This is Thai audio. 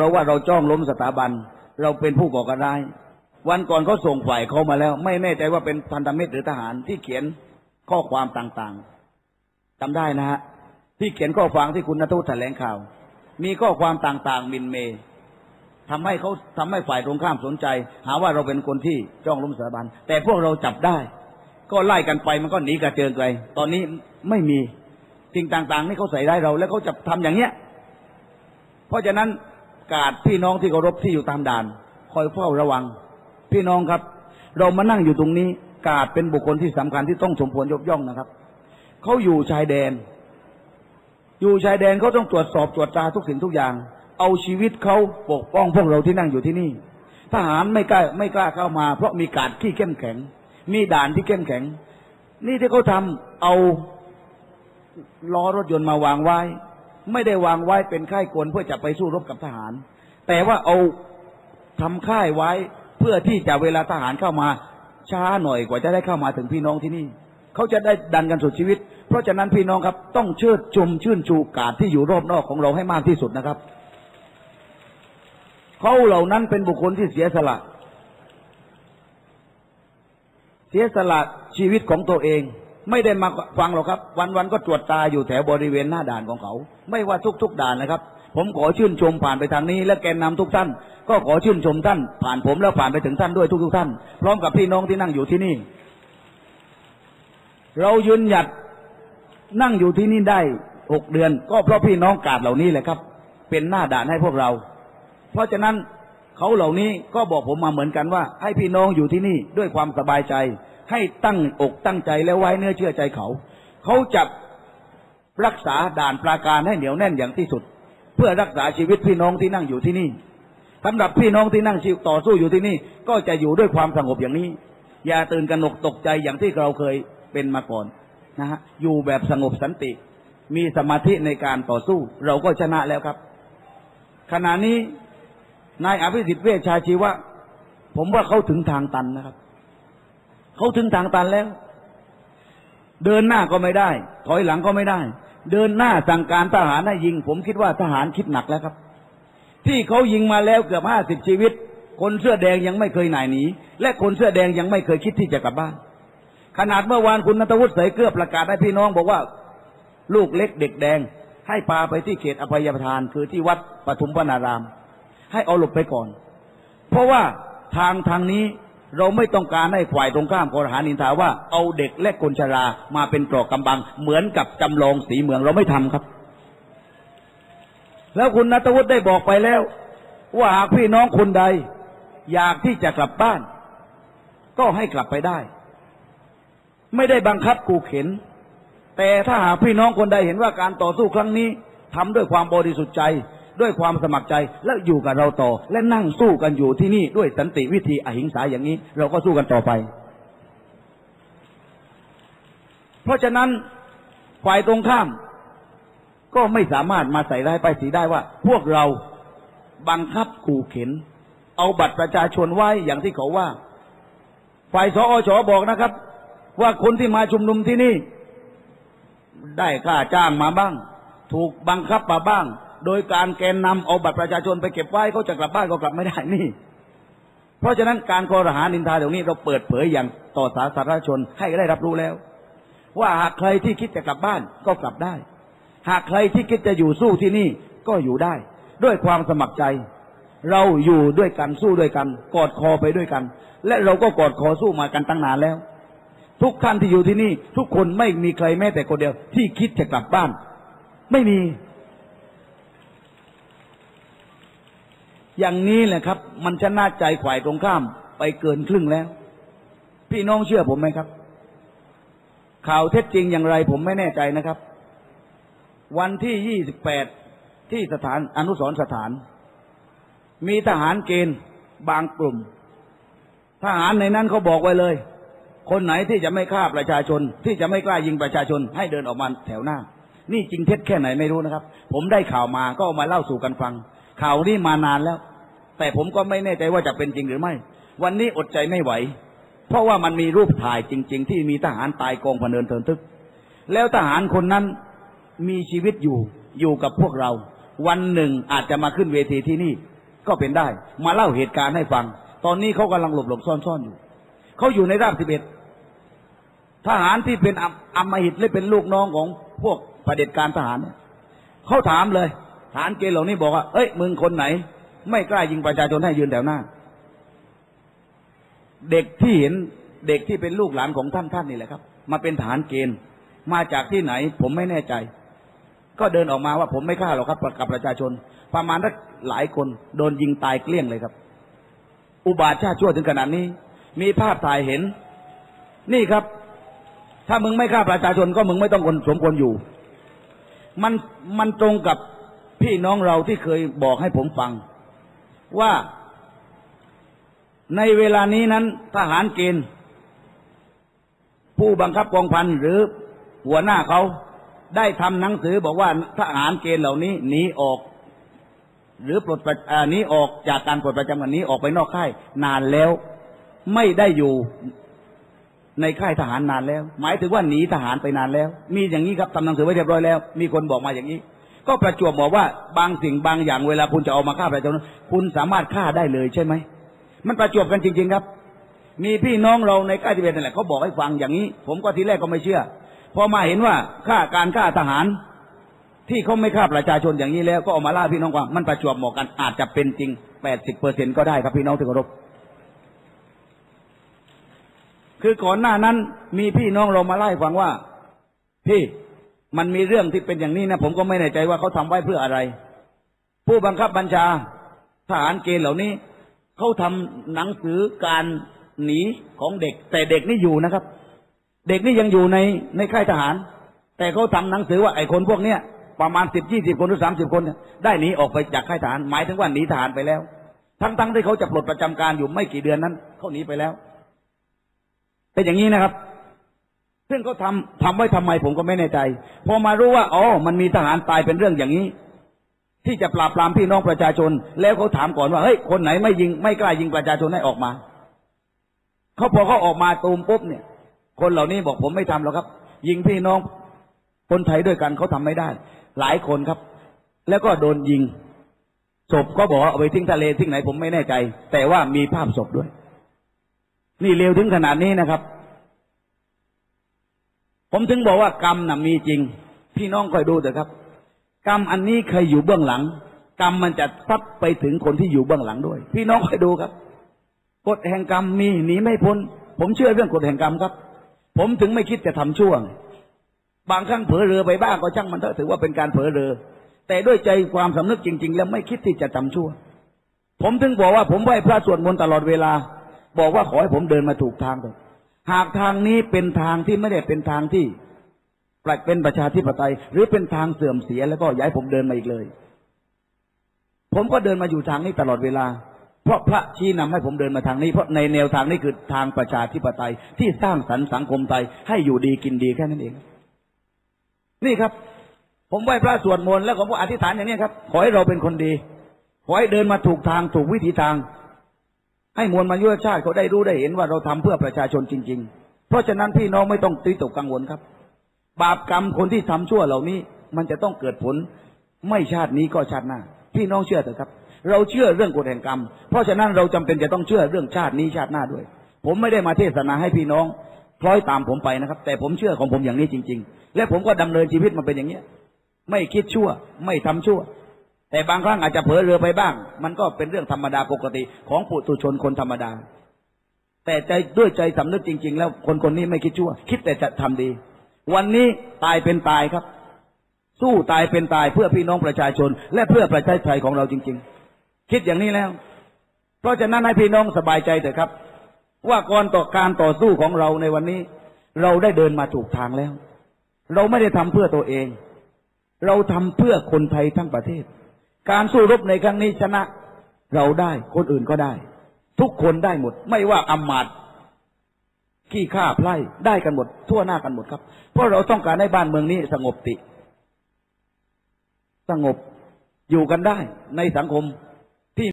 เราว่าเราจ้องล้มสถาบัน เราเป็นผู้ก่อการร้าย วันก่อนเขาส่งฝ่ายเขามาแล้ว ไม่แน่ใจว่าเป็นพันธมิตรหรือทหารที่เขียนข้อความต่างๆจำได้นะฮะที่เขียนข้อความที่คุณนัทวุฒิแถลงข่าว มีข้อความต่างๆมินเมย์ทำให้เขาทำให้ฝ่ายตรงข้ามสนใจ หาว่าเราเป็นคนที่จ้องล้มสถาบัน แต่พวกเราจับได้ ก็ไล่กันไปมันก็หนีกระเจิงไกลตอนนี้ไม่มีสิ่งต่างๆนี่เขาใส่ได้เรา แล้วเขาจะทำอย่างเนี้ย เพราะฉะนั้น กาดพี่น้องที่เคารพที่อยู่ตามด่าน คอยเฝ้าระวัง พี่น้องครับ เรามานั่งอยู่ตรงนี้ กาดเป็นบุคคลที่สำคัญที่ต้องสมควรยกย่องนะครับเขาอยู่ชายแดน อยู่ชายแดนเขาต้องตรวจสอบตรวจตราทุกสิ่งทุกอย่าง เอาชีวิตเขาปกป้องพวกเราที่นั่งอยู่ที่นี่ ทหารไม่กล้าไม่กล้าเข้ามา เพราะมีกาดที่เข้มแข็ง มีด่านที่เข้มแข็ง นี่ที่เขาทำเอาล้อรถยนต์มาวางไว้ ไม่ได้วางไว้เป็นค่ายกลเพื่อจะไปสู้รบกับทหาร แต่ว่าเอาทำค่ายไว้เพื่อที่จะเวลาทหารเข้ามาช้าหน่อยกว่าจะได้เข้ามาถึงพี่น้องที่นี่ เขาจะได้ดันกันสุดชีวิต เพราะฉะนั้นพี่น้องครับต้องเชิดชมชื่นชูกาดที่อยู่รอบนอกของเราให้มากที่สุดนะครับเขาเหล่านั้นเป็นบุคคลที่เสียสละ เสียสละชีวิตของตัวเอง ไม่ได้มาฟังหรอกครับ วันๆก็ตรวจตาอยู่แถวบริเวณหน้าด่านของเขา ไม่ว่าทุก ๆ ด่านนะครับ ผมขอชื่นชมผ่านไปทางนี้ และแกนนำทุกท่าน ก็ขอชื่นชมท่าน ผ่านผมแล้วผ่านไปถึงท่านด้วยทุก ๆ ท่าน พร้อมกับพี่น้องที่นั่งอยู่ที่นี่ เรายืนหยัดนั่งอยู่ที่นี่ได้หกเดือน ก็เพราะพี่น้องกาดเหล่านี้แหละครับ เป็นหน้าด่านให้พวกเรา เพราะฉะนั้นเขาเหล่านี้ก็บอกผมมาเหมือนกันว่า ให้พี่น้องอยู่ที่นี่ด้วยความสบายใจ ให้ตั้งอกตั้งใจและไว้เนื้อเชื่อใจเขา เขาจะรักษาด่านปราการให้เหนียวแน่นอย่างที่สุด เพื่อรักษาชีวิตพี่น้องที่นั่งอยู่ที่นี่สำหรับพี่น้องที่นั่งชีวต่อสู้อยู่ที่นี่ ก็จะอยู่ด้วยความสงบอย่างนี้ อย่าตื่นกระหนกตกใจอย่างที่เราเคยเป็นมาก่อนนะฮะอยู่แบบสงบสันติ มีสมาธิในการต่อสู้ เราก็ชนะแล้วครับ ขณะนี้นายอภิสิทธิ์เวชชาชีวะ ผมว่าเขาถึงทางตันนะครับ เขาถึงทางตันแล้ว เดินหน้าก็ไม่ได้ ถอยหลังก็ไม่ได้ เดินหน้าสั่งการทหารให้ยิง ผมคิดว่าทหารคิดหนักแล้วครับ ที่เขายิงมาแล้วเกือบห้าสิบชีวิต คนเสื้อแดงยังไม่เคยหน่ายหนีและคนเสื้อแดงยังไม่เคยคิดที่จะกลับบ้าน ขนาดเมื่อวานคุณนัทวุฒิเสยเกลือประกาศให้พี่น้องบอกว่า ลูกเล็กเด็กแดง ให้พาไปที่เขตอภัยทาน คือที่วัดปทุมพนาราม ให้เอาหลบไปก่อน เพราะว่าทางทางนี้ เราไม่ต้องการให้ฝ่ายตรงข้ามกรหานินทาว่าเอาเด็กและคนชรามาเป็นกรอกกำบัง เหมือนกับจำลองสีเมืองเราไม่ทำครับ แล้วคุณนัทวุฒิได้บอกไปแล้ว ว่าหากพี่น้องคนใด อยากที่จะกลับบ้าน ก็ให้กลับไปได้ ไม่ได้บังคับกูเข็น แต่ถ้าหากพี่น้องคนใดเห็นว่าการต่อสู้ครั้งนี้ทำด้วยความบริสุทธิ์ใจ ด้วยความสมัครใจและอยู่กับเราต่อ และนั่งสู้กันอยู่ที่นี่ด้วยสันติวิธีอหิงสาอย่างนี้ เราก็สู้กันต่อไป เพราะฉะนั้นฝ่ายตรงข้าม ก็ไม่สามารถมาใส่ร้ายไปสีได้ว่า พวกเราบังคับขู่เข็น เอาบัตรประชาชนไว้อย่างที่เขาว่า ฝ่ายสอชอบอกนะครับ ว่าคนที่มาชุมนุมที่นี่ ได้ค่าจ้างมาบ้าง ถูกบังคับมาบ้าง โดยการแกนนำเอาบัตรประชาชนไปเก็บไว้เขาจะกลับบ้านก็กลับไม่ได้นี่ เพราะฉะนั้นการกรหานินทาเดี๋ยวนี้เราเปิดเผยอย่างต่อสาธารณชนให้ได้รับรู้แล้ว ว่าหากใครที่คิดจะกลับบ้านก็กลับได้ หากใครที่คิดจะอยู่สู้ที่นี่ก็อยู่ได้ ด้วยความสมัครใจ เราอยู่ด้วยกันสู้ด้วยกัน กอดคอไปด้วยกัน และเราก็กอดคอสู้มากันตั้งนานแล้ว ทุกท่านที่อยู่ที่นี่ ทุกคนไม่มีใครแม้แต่คนเดียว ที่คิดจะกลับบ้าน ไม่มี อย่างนี้แหละครับ มันชนะใจฝ่ายตรงข้ามไปเกินครึ่งแล้ว พี่น้องเชื่อผมไหมครับ ข่าวเท็จจริงอย่างไรผมไม่แน่ใจนะครับ วันที่28ที่สถานอนุสรณ์สถาน มีทหารเกณฑ์บางกลุ่ม ทหารในนั้นเขาบอกไว้เลย คนไหนที่จะไม่ฆ่าประชาชน ที่จะไม่กล้ายิงประชาชน ให้เดินออกมาแถวหน้า นี่จริงเท็จแค่ไหนไม่รู้นะครับ ผมได้ข่าวมาก็เอามาเล่าสู่กันฟังข่าวนี้มานานแล้ว แต่ผมก็ไม่แน่ใจว่าจะเป็นจริงหรือไม่ วันนี้อดใจไม่ไหว เพราะว่ามันมีรูปถ่ายจริง ๆ ที่มีทหารตายกองพเนินเทินทึก แล้วทหารคนนั้นมีชีวิตอยู่อยู่กับพวกเรา วันหนึ่งอาจจะมาขึ้นเวทีที่นี่ ก็เป็นได้ มาเล่าเหตุการณ์ให้ฟัง ตอนนี้เขากำลังหลบหลบซ่อนซ่อนอยู่เขาอยู่ในราบสิบเอ็ดทหารที่เป็นอำอำมหิตและเป็นลูกน้องของพวกเผด็จการทหารเนี่ยเขาถามเลยทหารเกณฑ์เหล่านี้บอกว่า เอ้ย มึงคนไหน ไม่กล้ายิงประชาชนให้ยืนแถวหน้า เด็กที่เห็นเด็กที่เป็นลูกหลานของท่านท่านนี่แหละครับ มาเป็นทหารเกณฑ์มาจากที่ไหน ผมไม่แน่ใจ ก็เดินออกมาว่าผมไม่ฆ่าหรอกครับกับประชาชน ประมาณสักหลายคนโดนยิงตายเกลี้ยงเลยครับ อุบาทชาติชั่วถึงขนาดนี้ มีภาพถ่ายเห็น นี่ครับ ถ้ามึงไม่ฆ่าประชาชนก็มึงไม่ต้องคนสมควรอยู่ มันมันตรงกับพี่น้องเราที่เคยบอกให้ผมฟัง ว่าในเวลานี้นั้นทหารเกณฑ์ผู้บังคับกองพันหรือหัวหน้าเขาได้ทำหนังสือบอกว่าทหารเกณฑ์เหล่านี้หนีออก หรือปลดประอาหนีออกจากการปลดประจำวันนี้ออกไปนอกค่าย นานแล้ว ไม่ได้อยู่ในค่ายทหารนานแล้ว หมายถึงว่าหนีทหารไปนานแล้ว มีอย่างนี้ครับทำหนังสือไว้เรียบร้อยแล้ว มีคนบอกมาอย่างนี้ ก็ประจวบบอกว่าบางสิ่งบางอย่างเวลาคุณจะเอามาฆ่าประชาชนคุณสามารถฆ่าได้เลยใช่ไหมมันประจวบกันจริง ๆ ครับ มีพี่น้องเราในค่ายทิเบตนั่นแหละเขาบอกให้ฟังอย่างนี้ ผมก็ทีแรกก็ไม่เชื่อพอมาเห็นว่าฆ่าการฆ่าทหาร ที่เขาไม่ฆ่าประชาชนอย่างนี้แล้วก็เออกมาล่าพี่น้องว่ามันประจวบเหมาะกันอาจจะเป็นจริงแปดสิบเปอร์เซ็นก็ได้ครับพี่น้องที่เคารพคือก่อนหน้านั้นมีพี่น้องเรามาไล่ฟังว่าพี่ มันมีเรื่องที่เป็นอย่างนี้นะผมก็ไม่แน่ใจว่าเขาทำไว้เพื่ออะไร ผู้บังคับบัญชาทหารเกณฑ์เหล่านี้เขาทำหนังสือการหนีของเด็ก แต่เด็กนี่อยู่นะครับ เด็กนี่ยังอยู่ในในค่ายทหาร แต่เขาทำหนังสือว่าไอ้คนพวกเนี้ยประมาณสิบยี่สิบคนหรือสามสิบคนได้หนีออกไปจากค่ายทหาร หมายถึงว่าหนีทหารไปแล้ว ทั้งๆที่เขาจะปลดประจำการอยู่ไม่กี่เดือนนั้นเขาหนีไปแล้ว เป็นอย่างนี้นะครับ ซึ่งเขาทำทำไว้ทำไมผมก็ไม่แน่ใจ พอมารู้ว่าอ๋อมันมีทหารตายเป็นเรื่องอย่างนี้ ที่จะปราบปรามพี่น้องประชาชน แล้วเขาถามก่อนว่าเฮ้ยคนไหนไม่ยิงไม่กล้ายิงประชาชนให้ออกมาเขาพอเขาออกมาตูมปุ๊บเนี่ย คนเหล่านี้บอกผมไม่ทำหรอกครับ ยิงพี่น้องคนไทยด้วยกันเขาทำไม่ได้ หลายคนครับ แล้วก็โดนยิงศพก็บอกเอาไปทิ้งทะเลทิ้งไหนผมไม่แน่ใจ แต่ว่ามีภาพศพด้วย นี่เร็วถึงขนาดนี้นะครับ ผมถึงบอกว่ากรรมน่ะมีจริง พี่น้องคอยดูเถอะครับ กรรมอันนี้ใครอยู่เบื้องหลัง กรรมมันจะซัดไปถึงคนที่อยู่เบื้องหลังด้วย พี่น้องคอยดูครับกฎแห่งกรรมมีหนีไม่พ้น ผมเชื่อเรื่องกฎแห่งกรรมครับ ผมถึงไม่คิดจะทำช่วง บางครั้งเผลอเรือไปบ้างก็ช่างมันเถอะถือว่าเป็นการเผลอเรือ แต่ด้วยใจความสำนึกจริง ๆ แล้วไม่คิดที่จะทำชั่ว ผมถึงบอกว่าผมไหว้พระสวดมนต์ตลอดเวลา บอกว่าขอให้ผมเดินมาถูกทางเถอะ หากทางนี้เป็นทางที่ไม่ได้เป็นทางที่เป็นประชาธิปไตย หรือเป็นทางเสื่อมเสียแล้วก็ย้ายผมเดินมาอีกเลย ผมก็เดินมาอยู่ทางนี้ตลอดเวลา เพราะพระชี้นำให้ผมเดินมาทางนี้ เพราะในแนวทางนี้คือทางประชาธิปไตยที่สร้างสรรค์สังคมไทยให้อยู่ดีกินดีแค่นั้นเอง นี่ครับ ผมไหว้พระสวดมนต์แล้วผมก็อธิษฐานอย่างนี้ครับ ขอให้เราเป็นคนดี ขอให้เดินมาถูกทางถูกวิถีทาง ให้มวลมนุษยชาติเขาได้รู้ได้เห็นว่าเราทำเพื่อประชาชนจริง ๆ เพราะฉะนั้นพี่น้องไม่ต้องตีตกกังวลครับ บาปกรรมคนที่ทำชั่วเหล่านี้ มันจะต้องเกิดผลไม่ชาตินี้ก็ชาติหน้า พี่น้องเชื่อเถอะครับ เราเชื่อเรื่องกฎแห่งกรรม เพราะฉะนั้นเราจำเป็นจะต้องเชื่อเรื่องชาตินี้ชาติหน้าด้วย ผมไม่ได้มาเทศนาให้พี่น้องคล้อยตามผมไปนะครับ แต่ผมเชื่อของผมอย่างนี้จริง ๆ และผมก็ดำเนินชีวิตมาเป็นอย่างเนี้ย ไม่คิดชั่ว ไม่ทำชั่ว แต่บางครั้งอาจจะเผลอเรือไปบ้าง มันก็เป็นเรื่องธรรมดาปกติของปุถุชนคนธรรมดา แต่ใจด้วยใจสำนึกจริง ๆ แล้วคนคนนี้ไม่คิดชั่ว คิดแต่จะทำดี วันนี้ตายเป็นตายครับ สู้ตายเป็นตายเพื่อพี่น้องประชาชน และเพื่อประเทศไทยของเราจริง ๆ คิดอย่างนี้แล้ว เพราะฉะนั้นให้พี่น้องสบายใจเถอะครับ ว่าก่อนต่อการต่อสู้ของเราในวันนี้ เราได้เดินมาถูกทางแล้ว เราไม่ได้ทำเพื่อตัวเอง เราทำเพื่อคนไทยทั้งประเทศ การสู้รบในครั้งนี้ชนะ เราได้คนอื่นก็ได้ ทุกคนได้หมด ไม่ว่าอำมาตย์ขี้ข้าไพร่ได้กันหมด ทั่วหน้ากันหมดครับ เพราะเราต้องการให้บ้านเมืองนี้สงบติ สงบอยู่กันได้ในสังคม